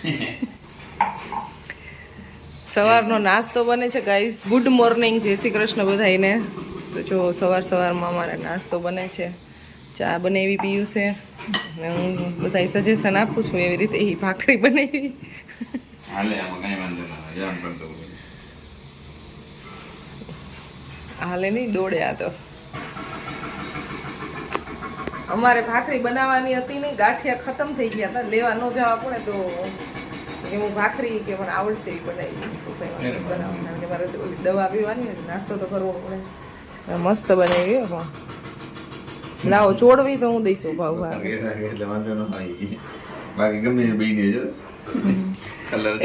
સવારનો નાસ્તો બને છે ગાઈસ ગુડ મોર્નિંગ જય શ્રી કૃષ્ણ બધાઈને તો જો સવાર સવારમાં અમારે નાસ્તો બને છે. ચા બનાવી પીયું છે અને હું બધા સજેશન આપું છું એવી રીતે એ ભાખરી બનાવી. હાલે નહીં દોડે આ તો. અમારે ભાખરી બનાવવાની હતી નહીં ગાંઠિયા ખતમ થઈ ગયા હતા લેવા ન જવા પડે તો હું ભાખરી કે મને આવડશે એ બનાવી કારણ કે મારે દવા પીવાની નાસ્તો તો કરવો પડે. મસ્ત બનાવી ગયો પણ લાવો ચોડવી તો હું દઈશું ભાવ ભાવ એટલે વાંધો ન આવી. બાકી ગમે એ બની જો.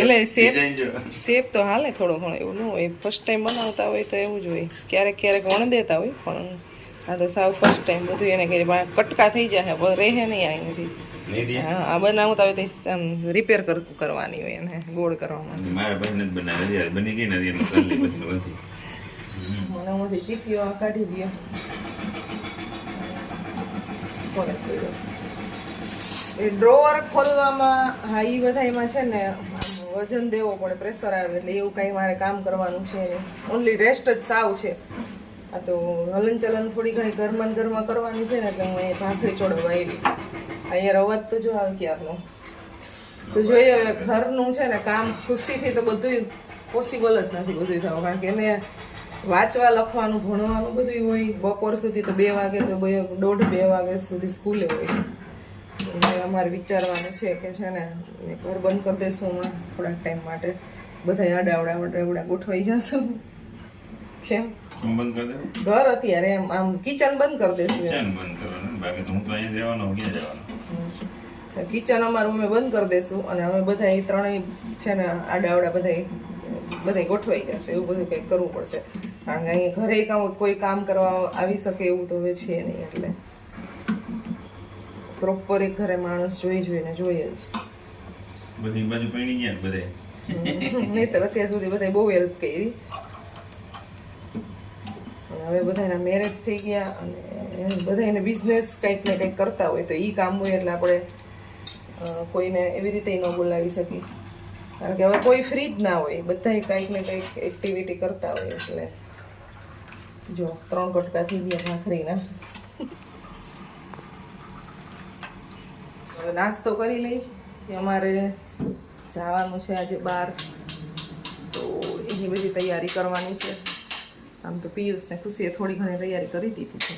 એટલે શેપ શેપ તો હાલે થોડો ઘણો એવું ન હોય. ફર્સ્ટ ટાઈમ બનાવતા હોય તો એવું જ હોય. ક્યારેક ક્યારેક વણ દેતા હોય પણ આ તો સાવ ફર્સ્ટ ટાઈમ બધું એને કરી પણ કટકા થઈ જાય પણ રહે નહીં અહીંયાથી હા આ બનાવું તો રિપેર કરવાની હોય એને ગોળ કરવામાં. મારા ભાઈ નથી બનાવે બની ગઈ નથી એનું કરી પછી આ કાઢી દો. એ ડ્રોવર ખોલવામાં હા એ બધા એમાં છે ને વજન દેવો પડે પ્રેશર આવે એટલે એવું કાંઈ મારે કામ કરવાનું છે નહીં. ઓનલી રેસ્ટ જ સાવ છે. આ તો હલન ચલન થોડી ઘણી ઘરમાં ઘરમાં કરવાની છે ને, એટલે હું અહીંયા ભાખરી ચોડવા આવી. અહીંયા અવાજ તો જો આવે ક્યારનો. તો જોઈએ હવે ઘરનું છે ને કામ ખુશીથી તો બધું પોસિબલ જ નથી બધું થવું. કારણ કે એને વાંચવા, લખવાનું, ભણવાનું બધું હોય બપોર સુધી તો બે વાગે તો બે, દોઢ, બે વાગે સુધી સ્કૂલે હોય. અમારે વિચારવાનું છે કે છે ને ઘર બંધ કરી દઈશું હમણાં થોડાક ટાઈમ માટે. બધા અડાવડા અડાવડા ગોઠવાઈ જશું. કેમ? કેમ બંધ કરી દેવું ઘર અત્યારે એમ આમ કિચન બંધ કરી દેશું કિચન બંધ કરવાનું બાકી હું તો અહીંયા રહેવાનો ક્યાં જવાનો? કિચન અમારું અમે બંધ કરી દઈશું અને અમે બધા એ ત્રણેય છે ને આડાવડા બધા બધા ગોઠવાઈ જશે એવું બધું કંઈક કરવું પડશે. કારણ કે અહીંયા ઘરે કામ કોઈ કામ કરવા આવી શકે એવું તો હવે છે નહીં એટલે. પ્રોપર એક ઘરે માણસ જોઈ જોઈને જોઈએ જ. બધી બાજુ પૈણી ગયા બધે તો અત્યાર સુધી બધા બહુ હેલ્પ કરી. હવે બધાના મેરેજ થઈ ગયા અને બધાને બિઝનેસ કંઈક ને કંઈક કરતા હોય તો એ કામ હોય એટલે આપણે કોઈને એવી રીતે ન બોલાવી શકીએ. કારણ કે હવે કોઈ ફ્રી જ ના હોય. બધા કંઈક ને કંઈક એક્ટિવિટી કરતા હોય એટલે જો, ત્રણ કટકા થઈ ગયા ભાખરીના. હવે નાસ્તો કરી લઈ. કે અમારે જવાનું છે આજે બહાર તો એની બધી તૈયારી કરવાની છે. આમ તો પિયુષને ખુશીએ થોડી ઘણી તૈયારી કરી દીધી છે.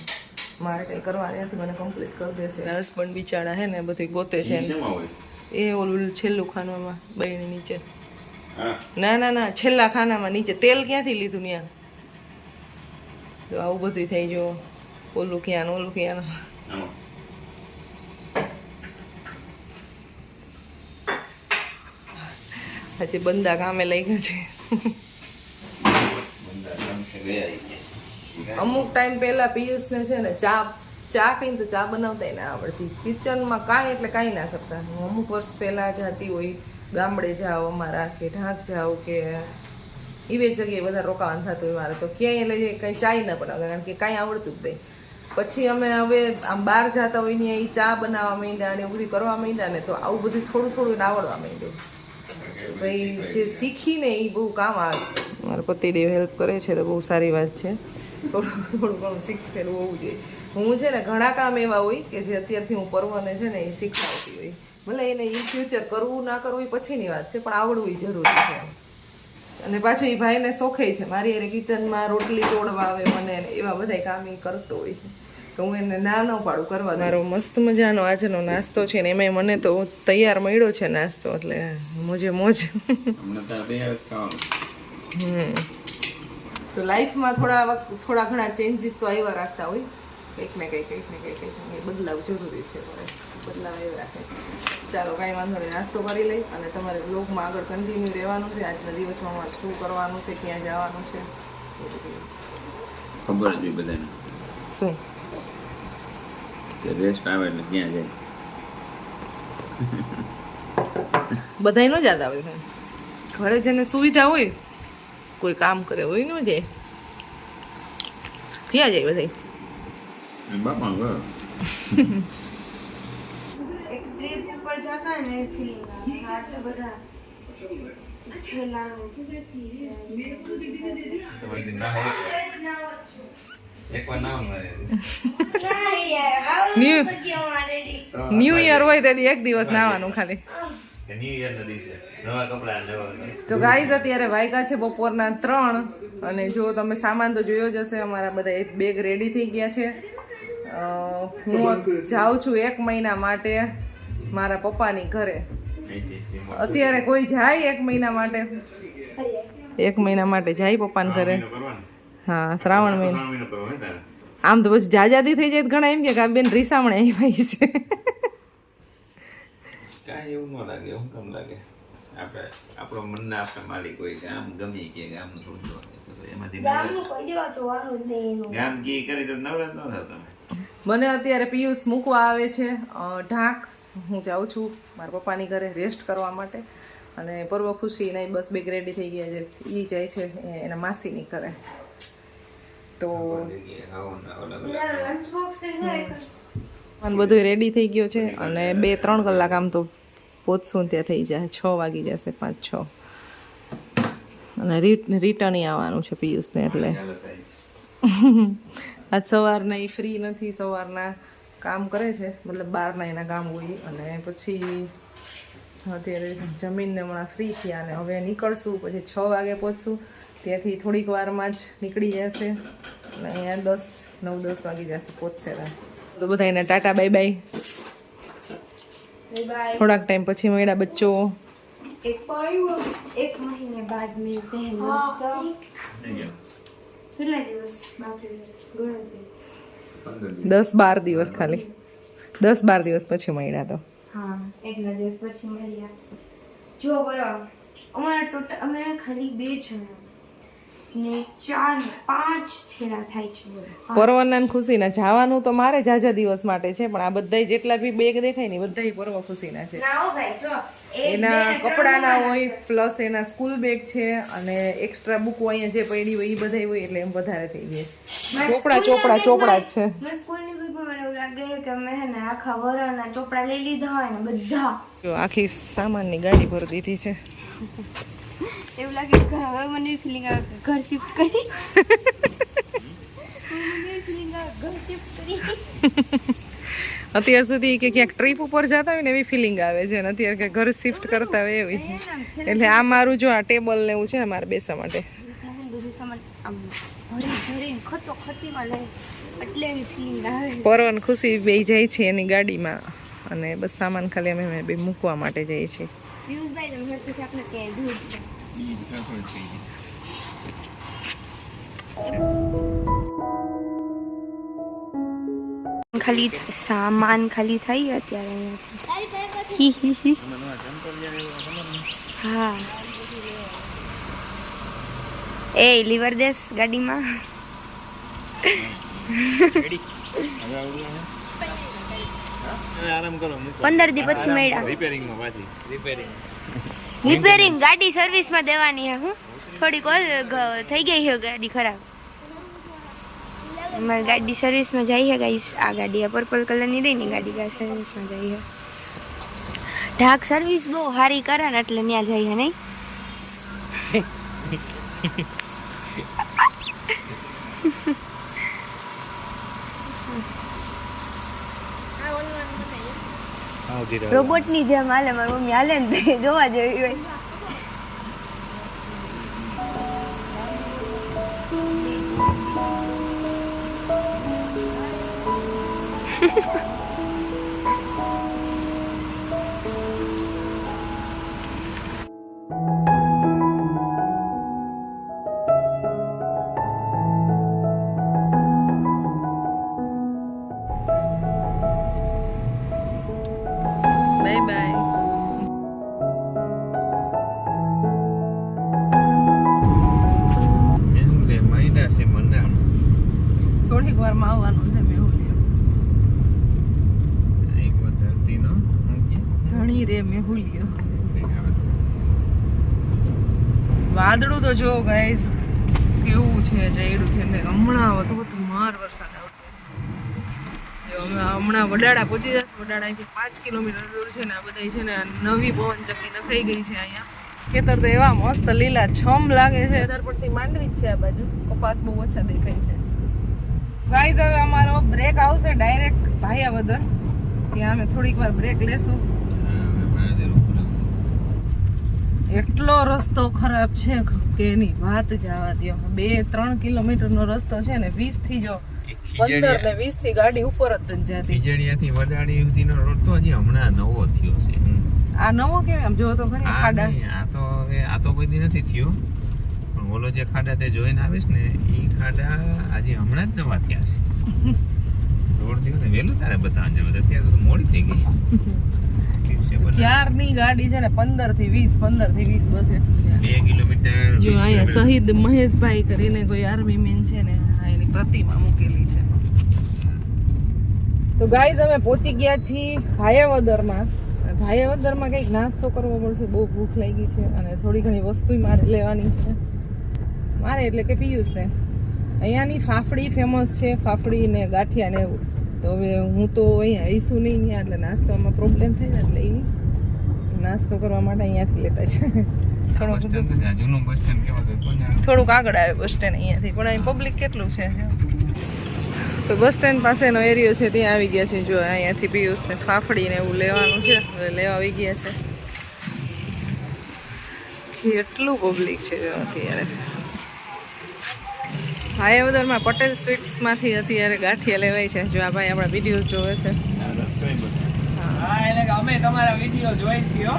મારે કંઈ કરવાની નથી મને કમ્પ્લીટ કરી દેશે. હસબન્ડ બિચારા હે ને બધું ગોતે છે. ને એ ઓલું છેલ્લું ખાનામાં બહેની નીચે. ના ના ના છેલ્લા ખાનામાં નીચે. તેલ ક્યાંથી લીધું ત્યાં તો આવું બધું થઈ જો ઓલું ક્યાં ઓલું ક્યાં ને. બંદા કામે લઈ ગયા છે બંદા રમશે ગયા ઈ કે. અમુક ટાઈમ પહેલા પિયુષને છે ને ચા ચા કઈ તો ચા બનાવતા ના આવડતી. કિચનમાં કાંઈ એટલે કાંઈ ના કરતા. હું અમુક વર્ષ પહેલા જતી હોય ગામડે જાઓ અમારા કે ઢાંક જાઓ કે એવી જગ્યાએ બધા રોકાવાનું થતું હોય મારે. તો ક્યાંય એટલે કંઈ ચાય ના બનાવતા કારણ કે કાંઈ આવડતું જ નહીં. પછી અમે હવે આમ બહાર જતા હોય ને એ ચા બનાવવા માંડ્યા અને એવું બધું કરવા માંડ્યા ને તો આવું બધું થોડું થોડું આવડવા માંડ્યું. ભાઈ જે શીખીને એ બહુ કામ આવે. મારા પતિદેવ હેલ્પ કરે છે તો બહુ સારી વાત છે. થોડું થોડું ઘણું શીખેલું હોવું જોઈએ. હું છે ને ઘણા કામ એવા હોય કે જે અત્યારથી હું પર્વને છે ને એ શીખવાડતી હોય. ભલે એને ઇન ફ્યુચર કરવું ના કરવું એ પછીની વાત છે પણ આવડવું જરૂરી છે. અને પાછું એ ભાઈને શોખે છે. મારી એને કિચનમાં રોટલી તોડવા આવે મને એવા બધા કામ એ કરતો હોય છે. તો હું એને ના ન પાડું કરવા દઉં. મારો મસ્ત મજાનો આજનો નાસ્તો છે ને એમાં મને તો તૈયાર મળ્યો છે નાસ્તો એટલે મોજે મોજ. તો લાઈફમાં થોડા થોડા ઘણા ચેન્જીસ તો આવ્યા રાખતા હોય. કંઈક ને કંઈક કંઈક ને કંઈક કંઈક કંઈક બદલાવ જરૂરી છે બદલાવ આવ્યા રાખે. ચાલો કાંઈ વાંધો નહીં નાસ્તો કરી લઈ અને તમારે બ્લોગમાં આગળ કન્ટિન્યુ રહેવાનું છે. આજના દિવસમાં અમારે શું કરવાનું છે ક્યાં જવાનું છે ખબર જ બધાને. શું? રેસ્ટ આવે એટલે ક્યાં જાય. બધાય નો યાદ આવે ઘરે જેને સુવિધા હોય કોઈ કામ કરે હોય ન જાય. ક્યાં જાય બધા ન્યુ યર હોય તેથી એક દિવસ નાવાનું ખાલી. તો ગાઈઝ અત્યારે વાયકા છે બપોરના ત્રણ અને જો તમે સામાન તો જોયો જ હશે અમારા બધા એક બેગ રેડી થઈ ગયા છે. હું જાઉં છું એક મહિના માટે મારા પપ્પાની ઘરે. અત્યારે કોઈ જાય એક મહિના માટે? એક મહિના માટે જાય પપ્પાને ઘરે? હા શ્રાવણ મહિના. આમ તો પછી જાજાદી થઈ જાય ઘણા એમ કે બેન રીસામણે આવી છે કાંઈ એવું ન લાગે એવું કેમ લાગે? આપણે આપણો મનના આપણે માલિક હોય કે આમ ગમે કે ગામનું થોડું જોવાનું તો એમાંથી ગામનું કોઈ દેવા જોવાનું જ નહીં. ગામ કી કરી તો નવરા ન થાવ તમે. મને અત્યારે પિયુષ મૂકવા આવે છે ઢાંક. હું જાઉં છું મારા પપ્પાની ઘરે રેસ્ટ કરવા માટે. અને પર્વ ખુશી નહીં બસ બેગ રેડી થઈ ગયા છે. એ જાય છે એ એના માસીની ઘરે. તો અને બધું રેડી થઈ ગયો છે. અને બે ત્રણ કલાક આમ તો પહોંચશું ત્યાં થઈ જાય. છ વાગી જશે પાંચ છ. અને રિટર્ન આવવાનું છે પિયુષને એટલે. આજ સવારના એ ફ્રી નથી સવારના કામ કરે છે. મતલબ બહારના એના કામ હોય. અને પછી અત્યારે જમીનને હમણાં ફ્રી થયા અને હવે નીકળશું. પછી છ વાગે પહોંચશું ત્યાંથી થોડીક વારમાં જ નીકળી જશે. અને અહીંયા દસ નવ દસ વાગી જશે પહોંચશે ત્યાં તો બધાને ટાટા બાય બાય. થોડાક ટાઈમ પછી મળ્યા બચ્ચો. દસ બાર દિવસ ખાલી. દસ બાર દિવસ પછી મળ્યા તો. હા એટલા દિવસ પછી મળ્યા. જો બરાબર. અમારા ટોટલ અમે ખાલી બે જણા. ને ચાર પાંચ થેલા થાય છે બોલો. ખુશીના. જવાનું તો મારે જાજા દિવસ માટે છે પણ આ બધા જેટલા બી બેગ દેખાય ને બધા પર્વ ખુશીના છે. એના કપડાના હોય પ્લસ એના સ્કૂલ બેગ છે અને એક્સ્ટ્રા બુકો અહીંયા જે પડી હોય એ બધા હોય એટલે એમ વધારે થઈ ગયા ચોપડા ચોપડા ચોપડા જ છે. સ્કૂલની બેગમાં મને એવું લાગે કે મેં હે ને આખા વરણના ચોપડા લઈ લીધા હોય ને બધા. આખી સામાનની ગાડી ભરી દીધી છે. એવું લાગે કે હવે મને ફિલિંગ આવે ઘર શિફ્ટ કરી. અત્યાર સુધી કે ક્યાંક ટ્રીપ ઉપર જતા હોય ને એવી ફિલિંગ આવે છે અને અત્યારે કે ઘર શિફ્ટ કરતા હોય એવી. એટલે આ મારું જો આ ટેબલ ને એવું છે મારે બેસવા માટે. પરવન ખુશી બે જાય છે એની ગાડીમાં અને બસ સામાન ખાલી અમે અમે બે મૂકવા માટે જઈએ છીએ. પિયુષભાઈ તમે હર પછી આપણે ક્યાંય દૂર છે ખાલી સામાન ખાલી થઈ અત્યારે અહીંયા છે. હી એ, લીવર દેશ ગાડીમાં. પંદર દી પછી મળ્યા. રિપેરિંગમાં પાછી. રિપેરિંગ. રિપેરિંગ ગાડી સર્વિસમાં દેવાની હે હું? થોડીક થઈ ગઈ છે ગાડી ખરાબ. મારી ગાડી સર્વિસમાં જાય છે ગાઈસ. આ ગાડી આ પર્પલ કલરની રહી ને ગાડી સર્વિસમાં જાય છે ઢાક સર્વિસ બહુ સારી કરે ને એટલે ત્યાં જાય છે નહીં? રોબોટની જેમ હાલે મારી મમ્મી હાલે ને જોવા જેવી હોય. બાય થોડીક વારમાં આવવાનું છે મેહુલિયો ધરતીનો ધણી રે મેહુલિયો વાદળું તો જો ગાઈસ કેવું છે જઈડું છે. ને હમણાં વધુ વધુ માર વરસાદ આવશે. હમણાં વડાળા પહોંચી જશે. વડાળાથી પાંચ કિલોમીટર દૂર છે ને આ બધા છે ને નવી પવન ચક્કી નખાઈ ગઈ છે અહીંયા. ખેતર તો એવા મસ્ત લીલા છમ લાગે છે. અત્યારે પડતી માંડવી જ છે આ બાજુ. કપાસ બહુ ઓછા દેખાય છે. ગાઈઝ હવે અમારો બ્રેક આવશે ડાયરેક્ટ ભાયાવદર. ત્યાં અમે થોડીક વાર બ્રેક લેશું. એટલો રસ્તો ખરાબ છે કે એની વાત જવા દો. બે ત્રણ કિલોમીટરનો રસ્તો છે ને વીસથી જો પંદર ને વીસથી ગાડી ઉપર જ જતી. ખીજડીયાથી વડાળી સુધીનો રોડ તો હજી હમણાં નવો થયો છે. આ નવો કેમ? જો તો ખરી આ ખાડા. આ તો હવે આ તો કોઈ દી નથી થયો. પણ ઓલો જે ખાડા તે જોઈને આવીશ ને એ ખાડા આજે હમણાં જ નવા થયા છે. રોડ થયો ને વહેલું તારે બતાવવા જવું અત્યારે તો મોડી થઈ ગઈ. ક્યારની ગાડી છે ને પંદરથી વીસ પંદરથી વીસ બસ એટલું બે કિલોમીટર જો અહીંયા શહીદ મહેશભાઈ કરીને કોઈ આર્મી મેન છે ને એની પ્રતિમા મૂકેલી છે. તો ગાઈઝ અમે પહોંચી ગયા છીએ ભાયાવદરમાં. ભાયાવદરમાં કંઈક નાસ્તો કરવો પડશે બહુ ભૂખ લાગી છે અને થોડી ઘણી વસ્તુ મારે લેવાની છે. મારે એટલે કે પિયુષને. અહીંયાની ફાફડી ફેમસ છે ફાફડી ને ગાંઠિયા ને એવું. તો હવે હું તો અહીંયા આવીશું નહીં ત્યાં એટલે નાસ્તામાં પ્રોબ્લેમ થાય ને એટલે એ નાસ્તો કરવા માટે અહીંયાથી લેતા છે? થોડુંક આગળ આવે બસ સ્ટેન્ડ અહીંયાથી પણ અહીં પબ્લિક કેટલું છે? તો બસ સ્ટેન્ડ પાસેનો એરિયો છે ત્યાં આવી ગયા છે જો અહીંયાથી પિયુષને ફાફડી ને એવું લેવાનું છે એટલે લેવા આવી ગયા છે. કેટલું પબ્લિક છે જો અત્યારે. ભાયાવદરમાં પટેલ સ્વીટ્સમાંથી અત્યારે ગાંઠિયા લેવાય છે. જો આ ભાઈ આપણા વિડીયોઝ જોવે છે. અમે તમારા વીડિયો જોઈ છીએ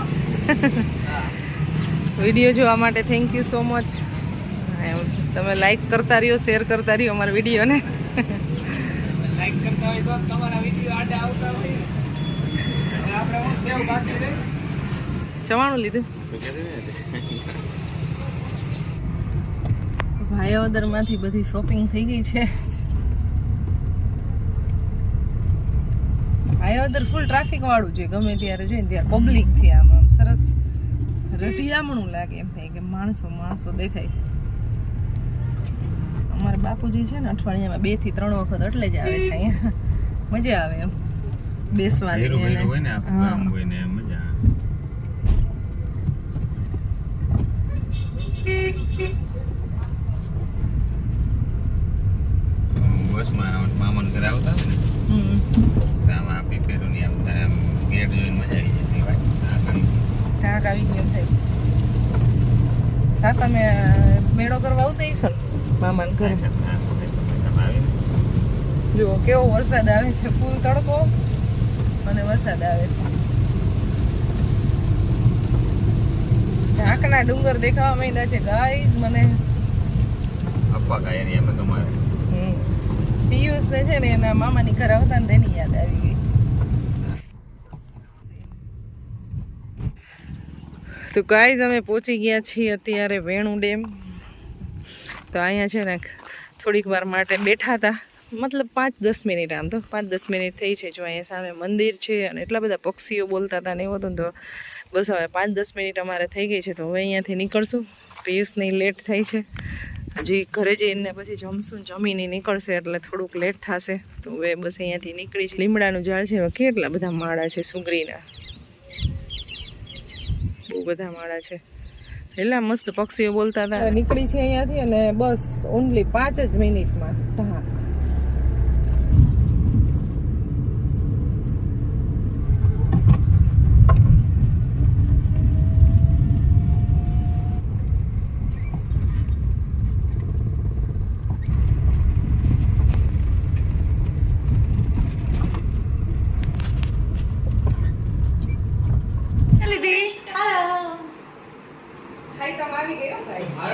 વીડિયો જોવા માટે થેન્ક યુ સો મચ એવું છે. તમે લાઈક કરતા રહ્યો શેર કરતા રહ્યો અમારા વિડીયોને. લાઈક કરતા હોય તો તમારા વીડિયો આડા આવતા હોય. આપણે સેવ બાકી રહી? જવાનું લીધું. ભાયાવદરમાંથી બધી શોપિંગ થઈ ગઈ છે. ભાયાવદર ફૂલ ટ્રાફિક વાળું છે ગમે ત્યારે જોઈએ ત્યારે પબ્લિકથી આમ આમ સરસ રઢિયામણું લાગે એમ થાય કે માણસો માણસો દેખાય. અમારા બાપુજી છે ને અઠવાડિયામાં બેથી ત્રણ વખત એટલે જ આવે છે અહીંયા. મજા આવે એમ. બેસવાની ભેરું ને ભેરું હોય ને આખું હા. ગામ હોય ને મજા આવે. બસમાં મામાને ઘરે આવતા હોય ને હમ. તો આમ આપી પેરું ની આમ તારે આમ ગેટ જોઈને મજા આવી જતી ભાઈ આગળ ટાંક આવી ગયો થાય. સા તમે મેળો કરવા આવતા હશો ને મામાને ઘરે. જુઓ કેવો વરસાદ આવે છે ફૂલ તડકો અને વરસાદ આવે છે. ઢાકના ડુંગર દેખાવા માંડ્યા છે ગાઈઝ મને. અપ્પા કા એરિયામાં તમારે હમ. પિયુષને છે ને એના મામાની ઘરે આવતા ને તેની યાદ આવી ગઈ. તો ગાઈઝ અમે પહોંચી ગયા છીએ અત્યારે વેણુ ડેમ. તો અહીંયા છે ને થોડીક વાર માટે બેઠા હતા. મતલબ પાંચ દસ મિનિટ આમ તો, પાંચ દસ મિનિટ થઈ છે. જો અહીંયા સામે મંદિર છે અને એટલા બધા પક્ષીઓ બોલતા હતા ને એવું તો બસ હવે પાંચ દસ મિનિટ અમારે થઈ ગઈ છે તો હવે અહીંયાથી નીકળશું. પિયુષની લેટ થઈ છે. હજી ઘરે જઈને પછી જમશું, જમીને નીકળશે એટલે થોડુંક લેટ થશે. તો હવે બસ અહીંયાથી નીકળી છે લીમડાનું ઝાડ છે. કેટલા બધા માળા છે સુગરીના. બધા માળા છે. એટલા મસ્ત પક્ષીઓ બોલતા હતા. નીકળી છે અહીંયાથી અને બસ ઓનલી પાંચ જ મિનિટમાં. ઢાક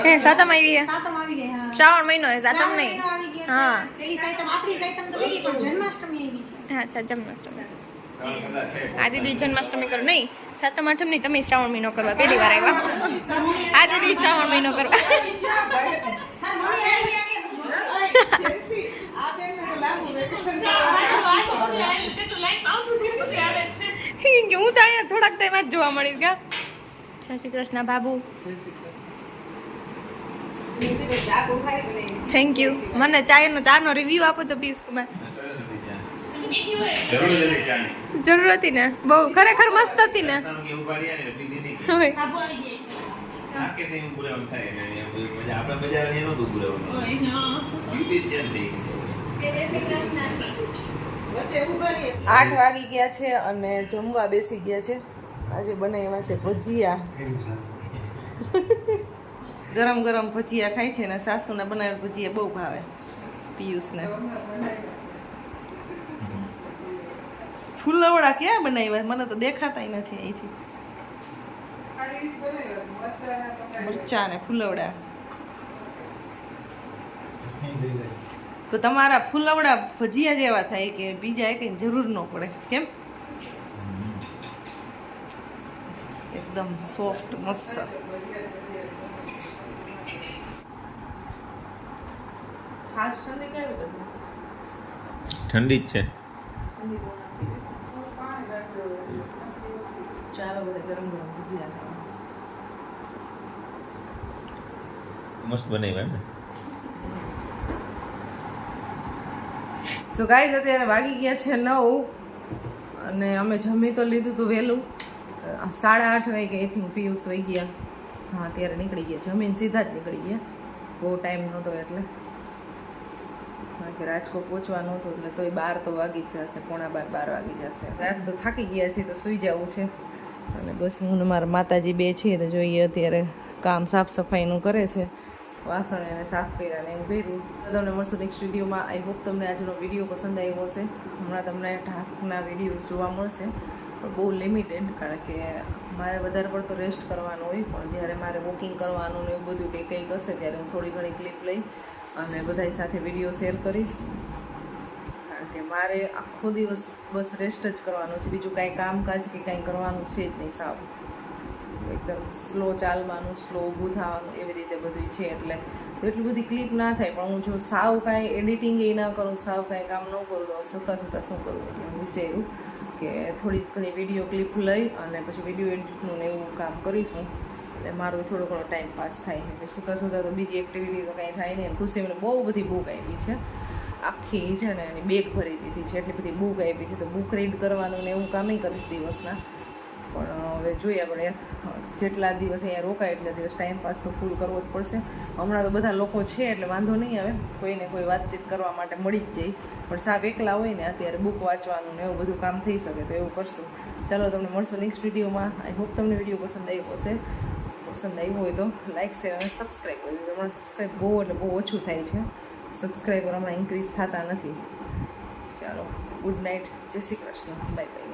હે સાતમ આવી ગયા? સાતમ આવી ગઈ હા. શ્રાવણ મહિનો હે સાતમ નહીં? આવી ગયો છે. હા. પેલી સાતમ આપણી સાતમ તો ગઈ પણ જન્માષ્ટમી આવી છે. હા અચ્છા જન્માષ્ટમી. આ દીદી જન્માષ્ટમી કરો નહીં સાતમ આઠમ નહીં તમે શ્રાવણ મહિનો કરવા પહેલી વાર આવ્યા. આ દીદી શ્રાવણ મહિનો કરવા. હા ગયા. તો અહીંયા થોડાક ટાઈમ જ જોવા મળીશ ગા જય શ્રી કૃષ્ણ બાબુ. થેન્ક યુ મને ચાયનો ચાનો રિવ્યુ આપો તો પિયુષ કુમાર. જરૂર હતી ને? બહુ ખરેખર મસ્ત હતી ને. આઠ વાગી ગયા છે અને જમવા બેસી ગયા છે. આજે બનાવ્યા છે ભજીયા. ગરમ ગરમ ભજીયા ખાય છે ને સાસુના બનાવેલ ભજીયા બહુ ભાવે પિયુષને. ફૂલવડા ક્યાં બનાવ્યા? મને તો દેખાતા નથી અહીંથી. મરચા ને ફૂલવડા. તો તમારા ફૂલવડા ભજીયા જેવા થાય કે બીજા એ કઈ જરૂર ન પડે? કેમ? એકદમ સોફ્ટ મસ્ત. ખાસ ઠંડી કેવી બધી? ઠંડી જ છે. ચાલો બધા ગરમ ગરમ ભજીયા મસ્ત બનાવ્યા ને? સો ગાઈઝ અત્યારે વાગી ગયા છે નવ અને અમે જમી તો લીધું હતું વહેલું. સાડા આઠ વાગે આઈ થિંક પિયુષ વહી ગયા. હા ત્યારે નીકળી ગયા. જમીન સીધા જ નીકળી ગયા. બહુ ટાઈમ નહોતો એટલે. કે રાજકોટ પહોંચવાનું હતું એટલે તોય બાર તો વાગી જ જશે, પોણા બાર બાર વાગી જશે. રાત તો થાકી ગયા છે તો સૂઈ જવું છે. અને બસ હું મારા માતાજી બે છીએ તો જોઈએ અત્યારે કામ સાફ સફાઈનું કરે છે. વાસણ એને સાફ કર્યા ને એવું કર્યું. તમને મળશો નેક્સ્ટ વિડીયોમાં. આઈ હોપ તમને આજનો વીડિયો પસંદ આવ્યો હશે. હમણાં તમને ઢાકના વીડિયો જોવા મળશે. પણ બહુ લિમિટેડ કારણ કે મારે વધારે પડતો રેસ્ટ કરવાનો હોય, પણ જ્યારે મારે વોકિંગ કરવાનું ને એવું બધું કંઈ કંઈક હશે ત્યારે હું થોડી ઘણી ક્લિપ લઈ અને બધાય સાથે વીડિયો શેર કરીશ. કારણ કે મારે આખો દિવસ બસ રેસ્ટ જ કરવાનો છે. બીજું કાંઈ કામકાજ કે કાંઈ કરવાનું છે જ નહીં સાવ. એકદમ સ્લો ચાલવાનું સ્લો ઊભું થવાનું, એવી રીતે બધું છે. એટલે એટલી બધી ક્લિપ ના થાય, પણ હું જો સાવ કાંઈ એડિટિંગ એ ના કરું, સાવ કાંઈ કામ ન કરું, તો સતા સતા શું કરું? એટલે હું વિચાર્યું કે થોડીક ઘણી વીડિયો ક્લિપ લઈ અને પછી વીડિયો એડિટનું એવું કામ કરીશું. એટલે મારો થોડો ઘણો ટાઈમ પાસ થાય કે સુતા સુતા તો બીજી એક્ટિવિટી તો કાંઈ થાય નહીં. ખુશી મને બહુ બધી બુક આપી છે. આખી છે ને એની બેગ ભરી દીધી છે. એટલી બધી બુક આપી છે. તો બુક રીડ કરવાનું ને એવું કામ કરીશ દિવસના. પણ હવે જોઈએ આપણે જેટલા દિવસ અહીંયા રોકાય, એટલા દિવસ ટાઈમ પાસ તો ફૂલ કરવો જ પડશે. હમણાં તો બધા લોકો છે, એટલે વાંધો નહીં આવે. કોઈને કોઈ વાતચીત કરવા માટે મળી જ જાય. પણ સાવ એકલા હોય ને, અત્યારે બુક વાંચવાનું ને એવું બધું કામ થઈ શકે તો એવું કરશું. ચાલો, તમને મળશું નેક્સ્ટ વિડીયોમાં આઈ હોપ તમને વીડિયો પસંદ આવ્યો હશે. પસંદ આવ્યો હોય તો લાઇક શેર અને સબસ્ક્રાઈબ કરજો હમણાં સબસ્ક્રાઈબ બહુ એટલે બહુ ઓછું થાય છે. સબસ્ક્રાઈબર હમણાં ઇન્ક્રીઝ થતા નથી. ચાલો ગુડ નાઇટ જય શ્રી કૃષ્ણ. Bye bye